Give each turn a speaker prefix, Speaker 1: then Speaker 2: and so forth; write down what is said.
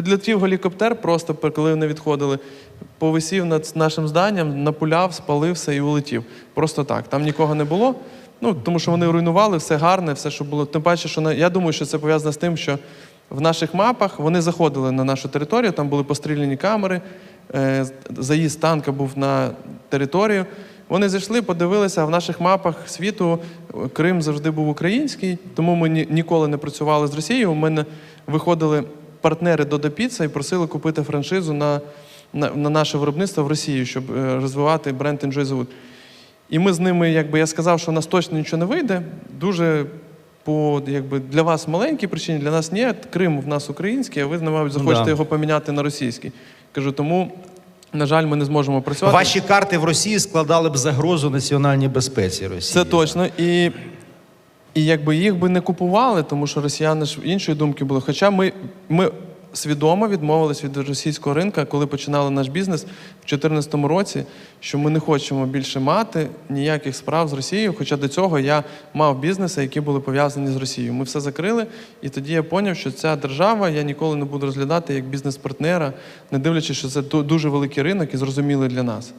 Speaker 1: Підлетів гелікоптер, просто коли вони відходили, повисів над нашим зданням, напуляв, спалився і улетів. Просто так. Там нікого не було. Ну, тому що вони руйнували все гарне, все, що було. Тим паче, що на- я думаю, що це пов'язано з тим, що в наших мапах вони заходили на нашу територію, там були постріляні камери, е, заїзд танка був на територію. Вони зайшли, подивилися, а в наших мапах світу е, Крим завжди був український, тому ми ні- ніколи не працювали з Росією. У мене виходили партнери до Допіца і просили купити франшизу на, на, на наше виробництво в Росію, щоб е, розвивати бренд Enjoy the Wood. І ми з ними, якби я сказав, що у нас точно нічого не вийде. Дуже по якби для вас маленькій причині, для нас ні. Крим в нас український, а ви, мабуть, захочете
Speaker 2: Да.
Speaker 1: його поміняти на російський. Кажу, тому, на жаль, ми не зможемо працювати.
Speaker 2: Ваші карти в Росії складали б загрозу національній безпеці Росії.
Speaker 1: Це точно. І, і якби їх би не купували, тому що росіяни ж іншої думки були. Хоча ми, ми свідомо відмовились від російського ринка, коли починали наш бізнес в 2014 році, що ми не хочемо більше мати ніяких справ з Росією. Хоча до цього я мав бізнеси, які були пов'язані з Росією. Ми все закрили, і тоді я зрозумів, що ця держава я ніколи не буду розглядати як бізнес-партнера, не дивлячись, що це дуже великий ринок і зрозумілий для нас.